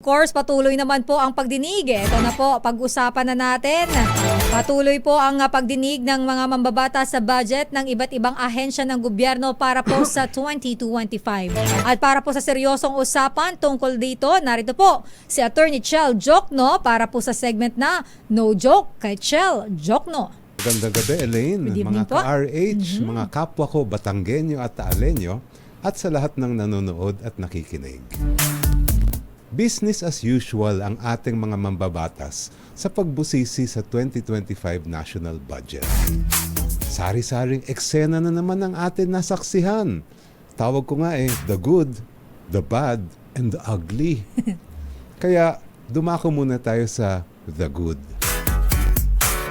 Of course, patuloy naman po ang pagdinig. Ito na po, pag-usapan na natin. Patuloy po ang pagdinig ng mga mambabata sa budget ng iba't ibang ahensya ng gobyerno para po sa 2025. At para po sa seryosong usapan tungkol dito, narito po si Attorney Chel Jokno para po sa segment na No Joke kay Chel Jokno. Magandang gabi, Elaine. Mga po. Mm-hmm. ka-RH, mga kapwa ko, Batanggenyo at Taalenyo, at sa lahat ng nanonood at nakikinig. Business as usual ang ating mga mambabatas sa pagbusisi sa 2025 national budget. Sari-saring eksena na naman ang atin nasaksihan. Tawag ko nga eh, the good, the bad, and the ugly. Kaya dumako muna tayo sa the good.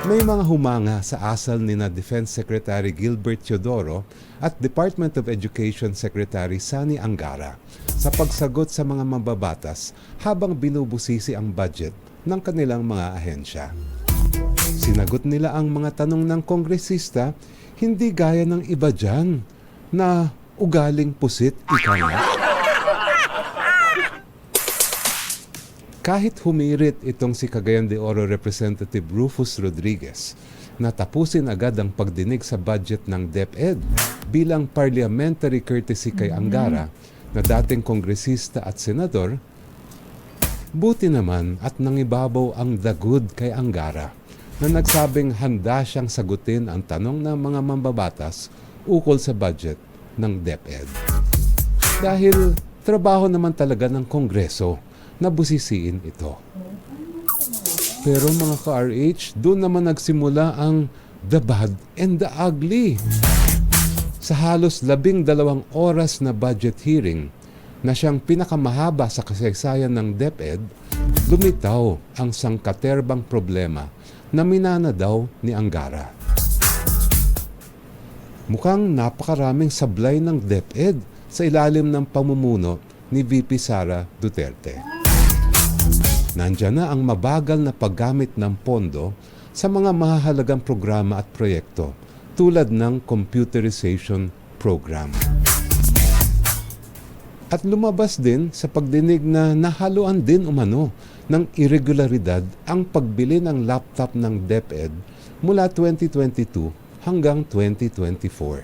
May mga humanga sa asal ni na Defense Secretary Gilbert Teodoro at Department of Education Secretary Sani Angara sa pagsagot sa mga mambabatas habang binubusisi ang budget ng kanilang mga ahensya. Sinagot nila ang mga tanong ng kongresista hindi gaya ng iba dyan na ugaling pusit ika nga. Kahit humirit itong si Cagayan de Oro Representative Rufus Rodriguez na tapusin agad ang pagdinig sa budget ng DepEd bilang parliamentary courtesy kay Angara na dating kongresista at senador, buti naman at nangibabaw ang the good kay Angara na nagsabing handa siyang sagutin ang tanong ng mga mambabatas ukol sa budget ng DepEd. Dahil trabaho naman talaga ng Kongreso na busisiin ito. Pero mga ka-RH, doon naman nagsimula ang the bad and the ugly. Sa halos labing dalawang oras na budget hearing na siyang pinakamahaba sa kasaysayan ng DepEd, lumitaw ang sangkaterbang problema na minana daw ni Angara. Mukhang napakaraming sablay ng DepEd sa ilalim ng pamumuno ni VP Sara Duterte. Nandyan na ang mabagal na paggamit ng pondo sa mga mahahalagang programa at proyekto tulad ng computerization program. At lumabas din sa pagdinig na nahaluan din umano ng irregularidad ang pagbili ng laptop ng DepEd mula 2022 hanggang 2024.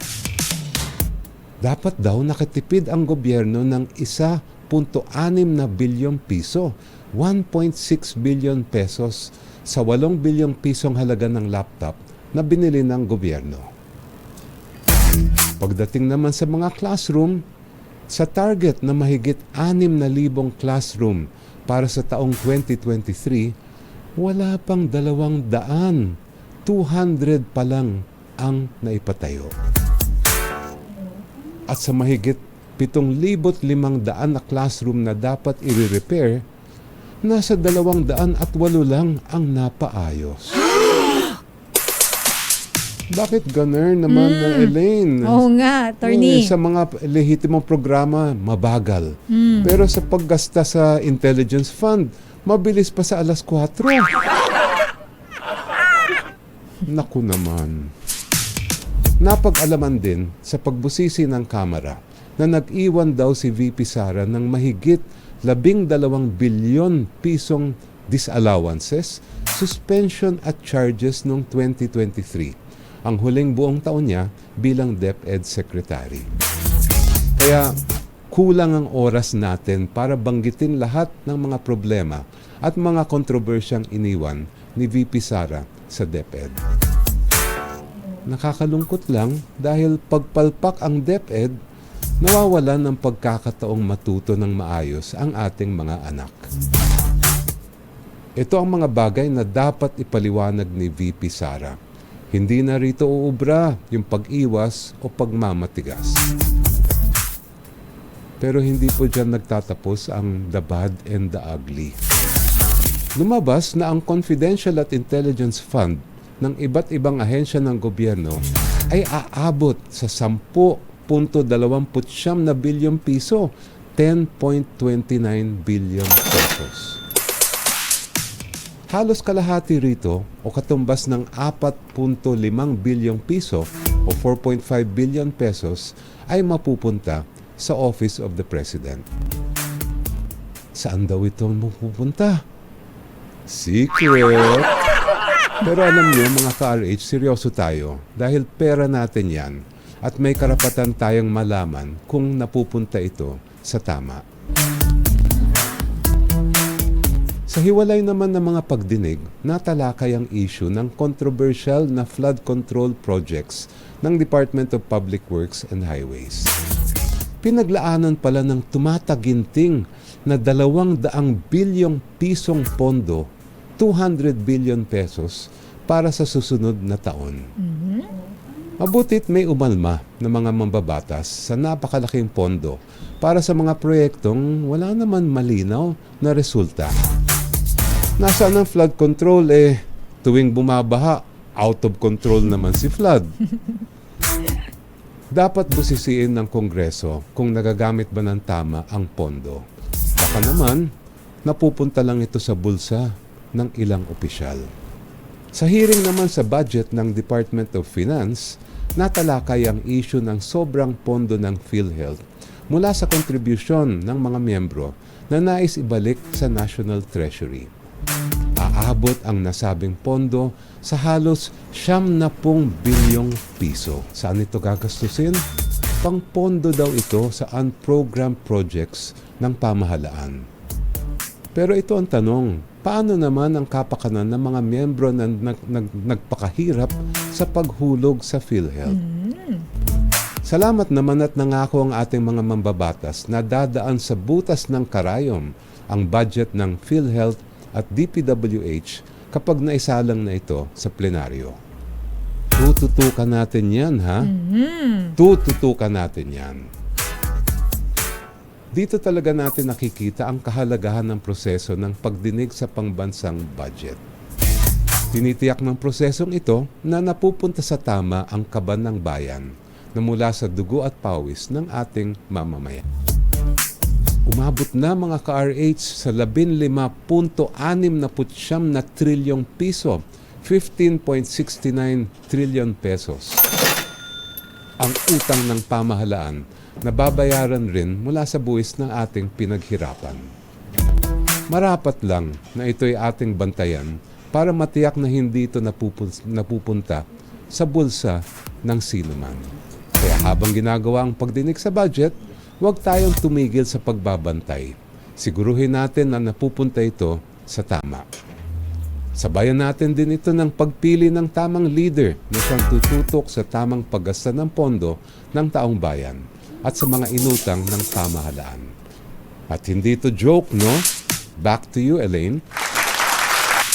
Dapat daw nakatipid ang gobyerno ng 1.6 na bilyong piso, 1.6 billion pesos sa 8 bilyong pisong halaga ng laptop na binili ng gobyerno. Pagdating naman sa mga classroom, sa target na mahigit 6,000 classroom para sa taong 2023, wala pang dalawang daan, 200 pa lang ang naipatayo. At sa mahigit 7,500 na classroom na dapat i-repair, nasa 208 lang ang napaayos. Bakit ganun naman na Elaine? Oo nga, attorney. Eh, sa mga lehitimong programa, mabagal. Hmm. Pero sa paggasta sa intelligence fund, mabilis pa sa alas 4. Naku naman. Napag-alaman din sa pagbusisi ng Kamara na nag-iwan daw si VP Sara ng mahigit 12 bilyon pisong disallowances, suspension at charges noong 2023 ang huling buong taon niya bilang DepEd Secretary. Kaya kulang ang oras natin para banggitin lahat ng mga problema at mga kontrobersyang iniwan ni VP Sara sa DepEd. Nakakalungkot lang dahil pagpalpak ang DepEd, nawawalan ng pagkakataong matuto ng maayos ang ating mga anak. Ito ang mga bagay na dapat ipaliwanag ni VP Sara. Hindi na rito uubra yung pag-iwas o pagmamatigas. Pero hindi po dyan nagtatapos ang the bad and the ugly. Lumabas na ang Confidential at Intelligence Fund ng iba't ibang ahensya ng gobyerno ay aabot sa 10.29 na bilyong piso, 10.29 billion pesos. Halos kalahati rito o katumbas ng 4.5 bilyong piso o 4.5 billion pesos ay mapupunta sa Office of the President. Saan daw ito mapupunta? Secret! Pero alam niyo mga ka-RH, seryoso tayo dahil pera natin yan at may karapatan tayong malaman kung napupunta ito sa tama. Sa hiwalay naman ng mga pagdinig, natalakay ang issue ng controversial na flood control projects ng Department of Public Works and Highways. Pinaglaanan pala ng tumataginting na dalawang daang bilyong pisong pondo, 200 billion pesos, para sa susunod na taon. Mabutit may umalma ng mga mambabatas sa napakalaking pondo para sa mga proyektong wala naman malinaw na resulta. Nasaan ang flood control eh tuwing bumabaha, out of control naman si flood. Dapat busisiin ng Kongreso kung nagagamit ba ng tama ang pondo. Baka naman, napupunta lang ito sa bulsa ng ilang opisyal. Sa hearing naman sa budget ng Department of Finance, natalakay ang issue ng sobrang pondo ng PhilHealth mula sa kontribusyon ng mga miyembro na nais ibalik sa National Treasury. Aabot ang nasabing pondo sa halos siyam na pong bilyong piso. Saan ito gagastusin? Pang pondo daw ito sa unprogrammed projects ng pamahalaan. Pero ito ang tanong, paano naman ang kapakanan ng mga miyembro na nag, nag, nagpakahirap sa paghulog sa PhilHealth? Salamat naman at nangako ang ating mga mambabatas na dadaan sa butas ng karayom ang budget ng PhilHealth at DPWH kapag naisalang na ito sa plenaryo. Tututukan natin yan, ha? Tututukan natin yan. Dito talaga natin nakikita ang kahalagahan ng proseso ng pagdinig sa pangbansang budget. Tinitiyak ng prosesong ito na napupunta sa tama ang kaban ng bayan na mula sa dugo at pawis ng ating mamamayan. Umabot na mga ka-RH sa 15.69 na trilyong piso, 15.69 trillion pesos. Ang utang ng pamahalaan na babayaran rin mula sa buwis ng ating pinaghirapan. Marapat lang na ito'y ating bantayan para matiyak na hindi ito napupun- napupunta sa bulsa ng sinuman. Kaya habang ginagawa ang pagdinig sa budget, huwag tayong tumigil sa pagbabantay. Siguruhin natin na napupunta ito sa tama. Sabayan natin din ito ng pagpili ng tamang leader na siyang tututok sa tamang paggasta ng pondo ng taong bayan at sa mga inutang ng pamahalaan. At hindi ito joke, no? Back to you, Elaine.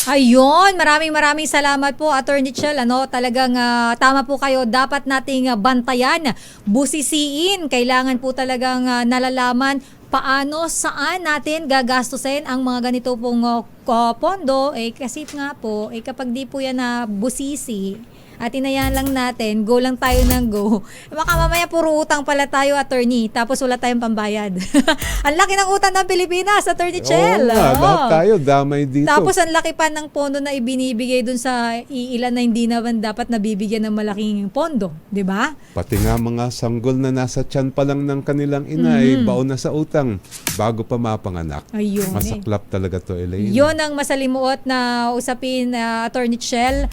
Ayun, maraming maraming salamat po Attorney Chell. Ano, talagang ah, tama po kayo. Dapat nating ah, bantayan, busisiin. Kailangan po talagang ah, nalalaman paano saan natin gagastusin ang mga ganito pong ko- pondo? Eh kasi nga po eh kapag di po yan na busisi at inayan lang natin, go lang tayo ng go. Baka mamaya puro utang pala tayo, attorney, tapos wala tayong pambayad. ang laki ng utang ng Pilipinas, Attorney Chell. Oo nga, Oo. lahat tayo damay dito. Tapos ang laki pa ng pondo na ibinibigay dun sa iilan na hindi naman dapat nabibigyan ng malaking pondo, 'di ba? Pati nga mga sanggol na nasa tiyan pa lang ng kanilang ina ay baon na sa utang bago pa mapanganak. Ayun. eh. Masaklap talaga to, Elaine. Yon ang masalimuot na usapin na Attorney Chell